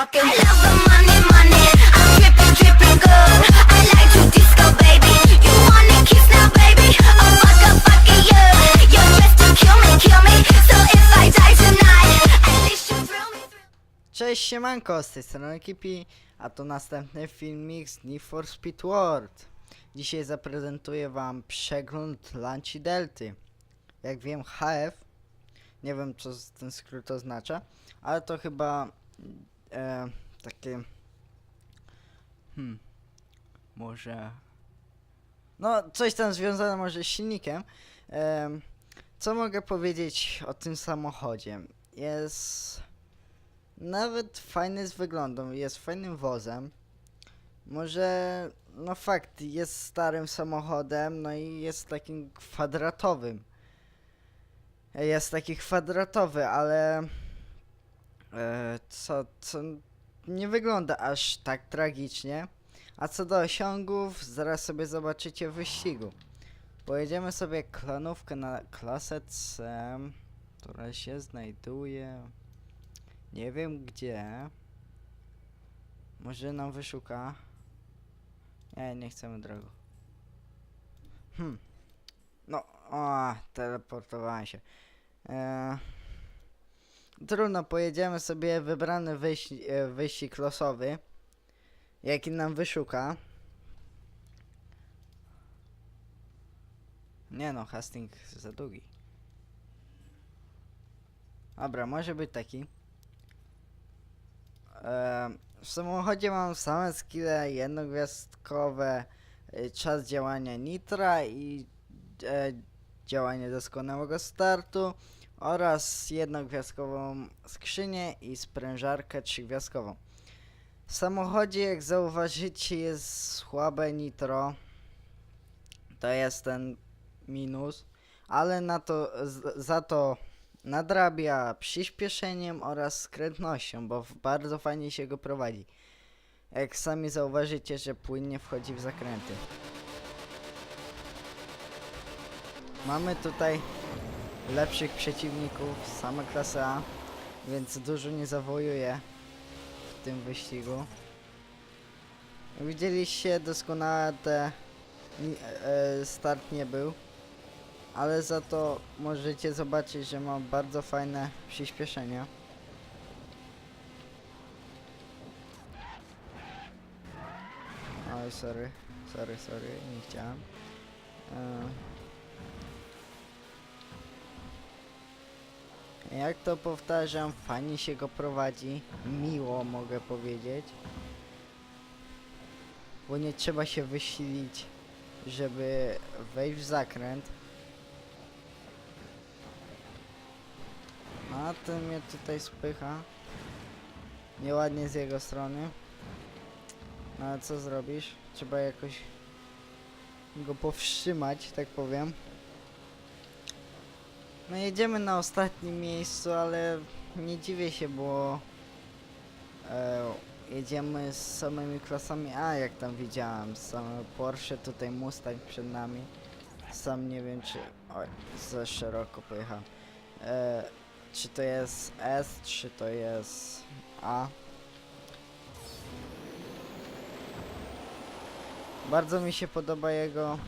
talking. Love the money, money. I'm. I like to disco, baby. You wanna kiss now, baby? Oh, fuck fuck you. You're dressed to kill me, kill me. So if I die tonight, at least you thrill me. Cześć siemanko, z tej strony Kipi, a to następny filmik z Need for Speed World. Dzisiaj zaprezentuję wam przegląd Lanci Delty. Jak wiem HF, nie wiem co ten skrót oznacza, ale to chyba e, takie hmm, może no coś tam związane może z silnikiem. Em, co mogę powiedzieć o tym samochodzie? Jest nawet fajny z wyglądu, jest fajnym wozem. Może, no fakt, jest starym samochodem, no i jest takim kwadratowym. Jest taki kwadratowy, ale e, co, co nie wygląda aż tak tragicznie. A co do osiągów, zaraz sobie zobaczycie w wyścigu. Pojedziemy sobie klanówkę na klasę C, która się znajduje nie wiem gdzie. Może nam wyszuka. Nie, nie chcemy drogo. Hmm. No, o, teleportowałem się. Eee, trudno, pojedziemy sobie wybrany wyś, e, wyścig losowy. Jaki nam wyszuka. Nie no, Hastings za długi. Dobra, może być taki. Em, w samochodzie mam same skille jednogwiazdkowe, y, czas działania nitra i e, działanie doskonałego startu oraz jednogwiazdkową skrzynię i sprężarkę trzygwiazdkową. W samochodzie, jak zauważycie, jest słabe nitro. To jest ten minus, ale na to, za to nadrabia przyspieszeniem oraz skrętnością, bo bardzo fajnie się go prowadzi. Jak sami zauważycie, że płynnie wchodzi w zakręty. Mamy tutaj lepszych przeciwników, same klasy A, więc dużo nie zawojuje w tym wyścigu. Widzieliście doskonale te ni- e, start nie był ale za to możecie zobaczyć, że ma bardzo fajne przyspieszenie. Oj, sorry, sorry, sorry, nie chciałem. Jak to powtarzam, fajnie się go prowadzi, miło mogę powiedzieć. Bo nie trzeba się wysilić, żeby wejść w zakręt. A ten mnie tutaj spycha. Nieładnie z jego strony. No ale co zrobisz? Trzeba jakoś go powstrzymać, tak powiem. No jedziemy na ostatnim miejscu, ale nie dziwię się, bo e, jedziemy z samymi klasami A, jak tam widziałem. Same Porsche, tutaj Mustang przed nami. Sam nie wiem czy... Oj, za szeroko pojechałem. E, czy to jest S, czy to jest A. Bardzo mi się podoba jego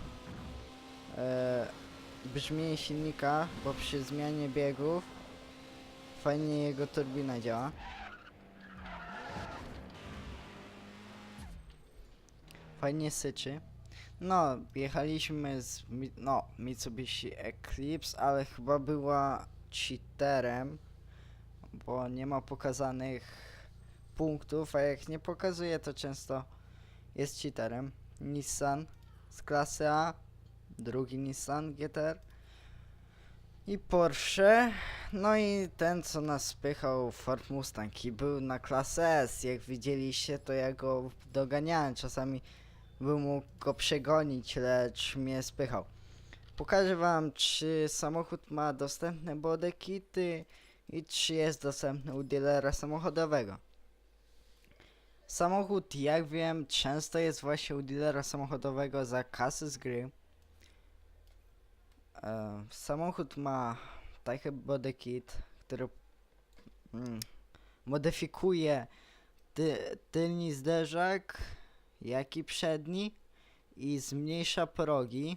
e, brzmienie silnika, bo przy zmianie biegów fajnie jego turbina działa. Fajnie syczy. No, jechaliśmy z no, Mitsubishi Eclipse, ale chyba była cheaterem, bo nie ma pokazanych punktów, a jak nie pokazuje, to często jest cheaterem. Nissan z klasy A, drugi Nissan GTR i Porsche, no i ten co nas spychał Ford Mustang i był na klasę S, jak widzieliście to ja go doganiałem, czasami bym mógł go przegonić, lecz mnie spychał. Pokażę wam, czy samochód ma dostępne body kity i czy jest dostępny u dealera samochodowego. Samochód, jak wiem, często jest właśnie u dealera samochodowego za kasy z gry. E, samochód ma taki body kit, który mm, modyfikuje ty, tylni zderzak, jak i przedni i zmniejsza progi.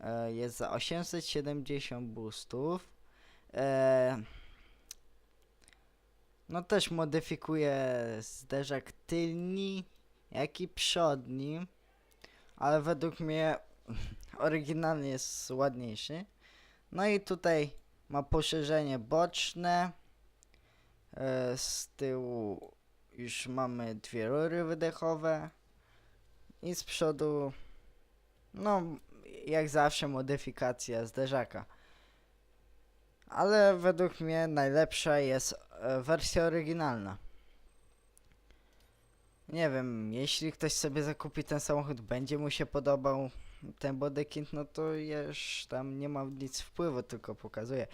E, jest za 870 boostów. E, no też modyfikuje zderzak tylni, jak i przodni, ale według mnie oryginalny jest ładniejszy. No i tutaj ma poszerzenie boczne. E, z tyłu już mamy dwie rury wydechowe. I z przodu, no jak zawsze modyfikacja zderzaka. Ale według mnie najlepsza jest e, wersja oryginalna. Nie wiem, jeśli ktoś sobie zakupi ten samochód, będzie mu się podobał ten bodykint, no to już tam nie mam nic wpływu, tylko pokazuję.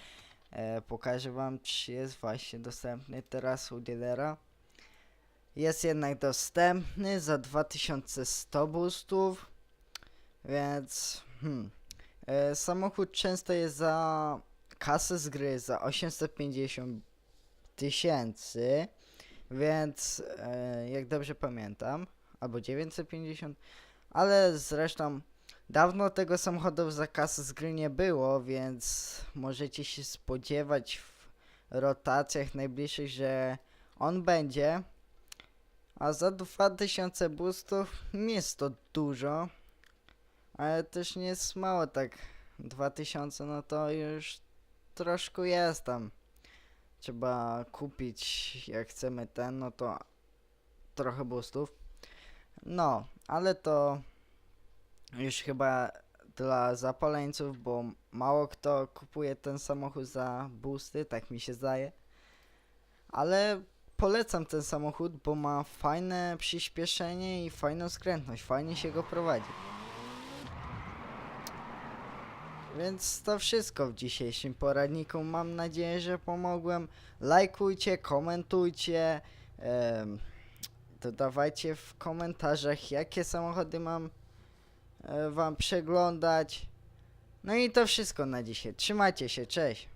E, pokażę wam, czy jest właśnie dostępny teraz u dealera. Jest jednak dostępny za 2100 boostów, więc hmm. e, samochód często jest za kasę z gry za 850 tysięcy, więc e, jak dobrze pamiętam, albo 950, ale zresztą dawno tego samochodu za kasę z gry nie było, więc możecie się spodziewać w rotacjach najbliższych, że on będzie. A za 2000 boostów nie jest to dużo, ale też nie jest mało tak. 2000 no to już troszkę jest tam. Trzeba kupić, jak chcemy ten, no to trochę boostów. No, ale to już chyba dla zapaleńców, bo mało kto kupuje ten samochód za boosty, tak mi się zdaje. Ale polecam ten samochód, bo ma fajne przyspieszenie i fajną skrętność, fajnie się go prowadzi. Więc to wszystko w dzisiejszym poradniku. Mam nadzieję, że pomogłem. Lajkujcie, komentujcie. dodawajcie w komentarzach, jakie samochody mam e, wam przeglądać. No i to wszystko na dzisiaj. Trzymajcie się, cześć.